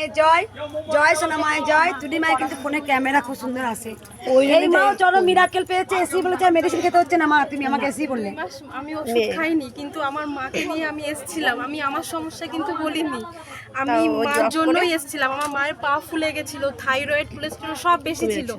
মায়ের জয় জয় সোনা মায়ের জয়। দুটি মায়ের কিন্তু ফোনে ক্যামেরা খুব সুন্দর আসে এই মাও চরম মিরাকেল পেয়েছে এসি বলেছে মেডিসিন খেতে হচ্ছে না মা তুমি আমাকে এসি বললে। আমি ওষুধ খাইনি কিন্তু আমার মাকে নিয়ে আমি এসেছিলাম। আমি আমার সমস্যা কিন্তু বলিনি। আমি মার জন্যই এসেছিলাম। আমার মায়ের পা ফুলে গেছিল থাইরয়েড কোলেস্টেরল সব বেশি ছিল।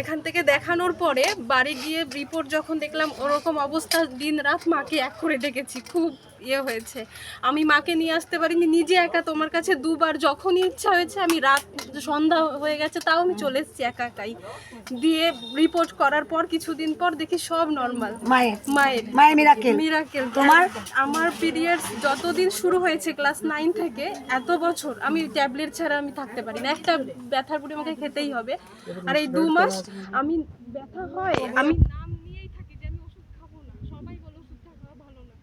এখান থেকে দেখানোর পরে বাড়ি গিয়ে রিপোর্ট যখন দেখলাম ওরকম অবস্থা দিন রাত মাকে এক করে ডেকেছি খুব ইয়ে হয়েছে। আমি মাকে নিয়ে আসতে পারিনি নিজে একা তোমার কাছে দুবার যখনই ইচ্ছা হয়েছে আমি রাত সন্ধ্যা হয়ে গেছে তাও আমি চলে এসেছি একা একাই। দিয়ে রিপোর্ট করার পর কিছুদিন পর দেখি সব নর্মাল মায়ের। মায়ের। মায়ের মিরাকেল মিরাকেল তোমার? আমার পিরিয়ডস যতদিন শুরু হয়েছে ক্লাস নাইন থেকে এত বছর আমি ট্যাবলেট ছাড়া আমি থাকতে পারি না। একটা ব্যথার পরে আমাকে খেতেই হবে। আর এই দু মাস আমি ব্যথা হয় আমি নাম নিয়েই থাকি যে আমি ওষুধ খাব না সবাই বলে ওষুধটা খাওয়া ভালো না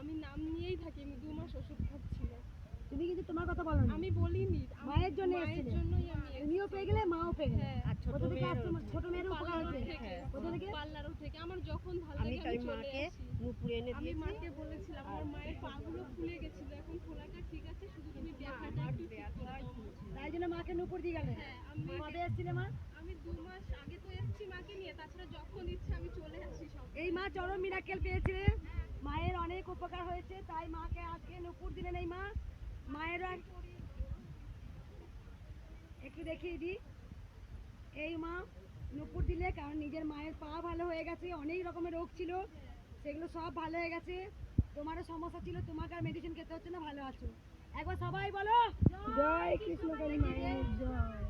আমি নাম নিয়েই থাকি আমি দু মাস ওষুধ খাচ্ছি। না তুমি কিন্তু তোমার কথা বলো না। আমি বলিনি মায়ের জন্য মায়ের জন্যই আমি। তুমিও পেয়ে গেলে মাও পেয়ে গেলে। হ্যাঁ। মা? ছোট মেয়ের উপকার পার্লার হচ্ছে। থেকে কোথা থেকে? পার্লার থেকে। আমার যখন ভালো লাগে আমি চলে আসি। আমি মাকে বলেছিলাম আমার মায়ের পাগুলো ফুলে গেছিল এখন ফোলাটা ঠিক আছে শুধু তুমি একটু তাই জন্য মাকে নুপুর দিয়ে গেলে। হ্যাঁ, আমি কবে এসেছিলে মা? আমি দু মাস আগে তো এসেছি মাকে নিয়ে তাছাড়া যখন ইচ্ছা আমি চলে আসি সব। এই মা চরম মিরাকেল পেয়েছে। মায়ের অনেক উপকার হয়েছে তাই মাকে আজকে নুপুর দিলেন এই মা। মায়ের একটু দেখিয়ে দিই। এই মা নুপুর দিলে কারণ নিজের মায়ের পা ভালো হয়ে গেছে অনেক রকমের রোগ ছিল সেগুলো সব ভালো হয়ে গেছে। তোমারও সমস্যা ছিল তোমাকে আর মেডিসিন খেতে হচ্ছে না ভালো আছো। একবার সবাই বলো। জয় কৃষ্ণ জয়।